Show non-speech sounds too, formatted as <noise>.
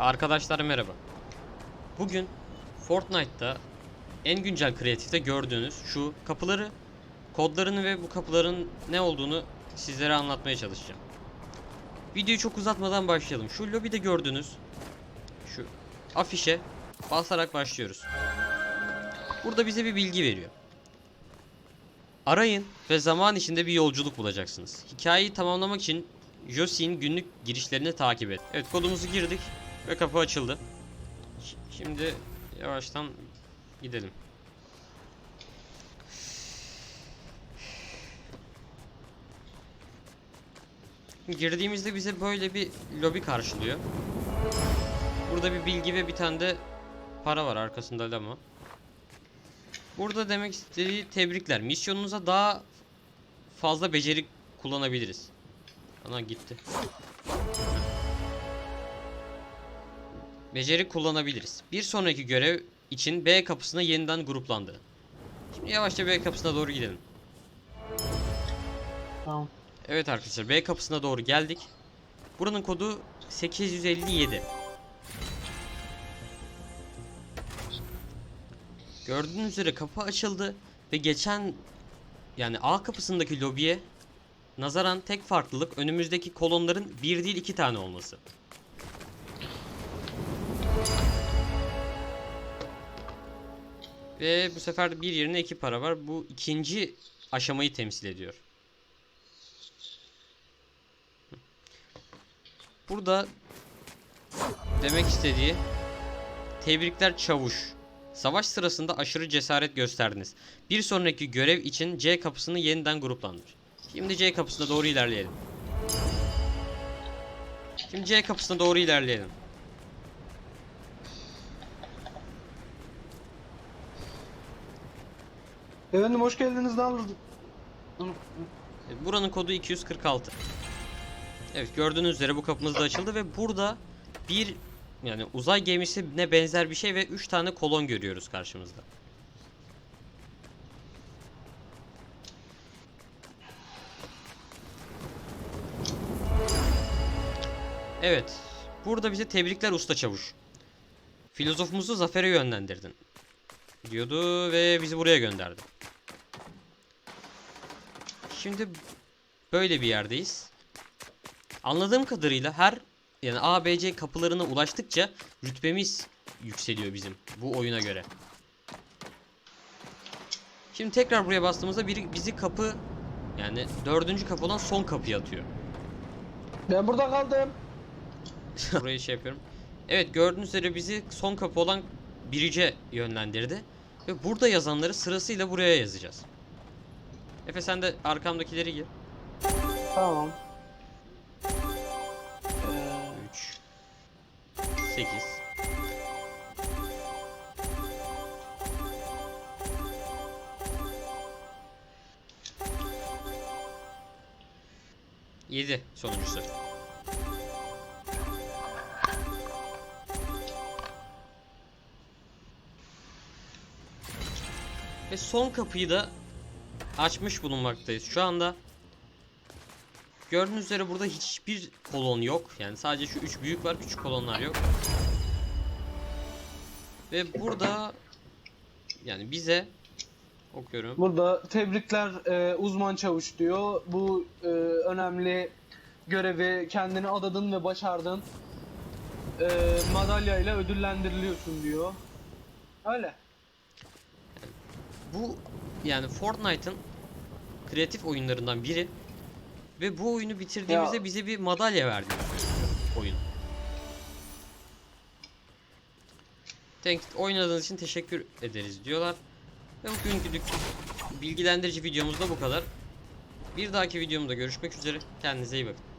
Arkadaşlar merhaba. Bugün Fortnite'ta en güncel kreatifte gördüğünüz şu kapıları, kodlarını ve bu kapıların ne olduğunu sizlere anlatmaya çalışacağım. Videoyu çok uzatmadan başlayalım. Şu lobide gördüğünüz şu afişe basarak başlıyoruz. Burada bize bir bilgi veriyor. Arayın ve zaman içinde bir yolculuk bulacaksınız. Hikayeyi tamamlamak için Josie'nin günlük girişlerini takip et. Evet kodumuzu girdik ve kapı açıldı. Şimdi yavaştan gidelim. Girdiğimizde bize böyle bir lobi karşılıyor. Burada bir bilgi ve bir tane de para var arkasında ama. Burada demek istediği tebrikler. Misyonunuza daha fazla beceri kullanabiliriz. Ana gitti. Beceri kullanabiliriz. Bir sonraki görev için B kapısına yeniden gruplandı. Şimdi yavaşça B kapısına doğru gidelim. Tamam. Evet arkadaşlar B kapısına doğru geldik. Buranın kodu 857. Gördüğünüz üzere kapı açıldı ve geçen yani A kapısındaki lobiye nazaran tek farklılık önümüzdeki kolonların bir değil iki tane olması. Ve bu sefer bir yerine iki para var. Bu ikinci aşamayı temsil ediyor. Burada demek istediği tebrikler çavuş. Savaş sırasında aşırı cesaret gösterdiniz. Bir sonraki görev için C kapısını yeniden gruplandır. Şimdi C kapısına doğru ilerleyelim. Şimdi C kapısına doğru ilerleyelim. Efendim hoş geldiniz ne alırdık? Evet, Buranın kodu 246. Evet gördüğünüz üzere bu kapımız da açıldı ve burada bir yani uzay gemisine benzer bir şey ve 3 tane kolon görüyoruz karşımızda. Evet. Burada bize tebrikler usta çavuş. Filozofumuzu zafere yönlendirdin. Diyordu ve bizi buraya gönderdi. Şimdi böyle bir yerdeyiz. Anladığım kadarıyla her yani A, B, C kapılarına ulaştıkça rütbemiz yükseliyor bizim bu oyuna göre. Şimdi tekrar buraya bastığımızda biri bizi kapı yani dördüncü kapı olan son kapıya atıyor. Ben burada kaldım. <laughs> Burayı şey yapıyorum. Evet gördüğünüz üzere bizi son kapı olan birice yönlendirdi. Ve burada yazanları sırasıyla buraya yazacağız. Efe sen de arkamdakileri gir. Tamam. 3 8 7 sonuncusu. Ve son kapıyı da açmış bulunmaktayız. Şu anda Gördüğünüz üzere burada hiçbir kolon yok. Yani sadece şu üç büyük var. Küçük kolonlar yok. Ve burada yani bize okuyorum. Burada tebrikler e, uzman çavuş diyor. Bu e, önemli görevi kendini adadın ve başardın. E, madalya ile ödüllendiriliyorsun diyor. Öyle. Bu yani Fortnite'ın kreatif oyunlarından biri. Ve bu oyunu bitirdiğimizde Ya. bize bir madalya verdi oyun. Thank, oynadığınız için teşekkür ederiz diyorlar. Ve bugünkü bilgilendirici videomuz da bu kadar. Bir dahaki videomda görüşmek üzere. Kendinize iyi bakın.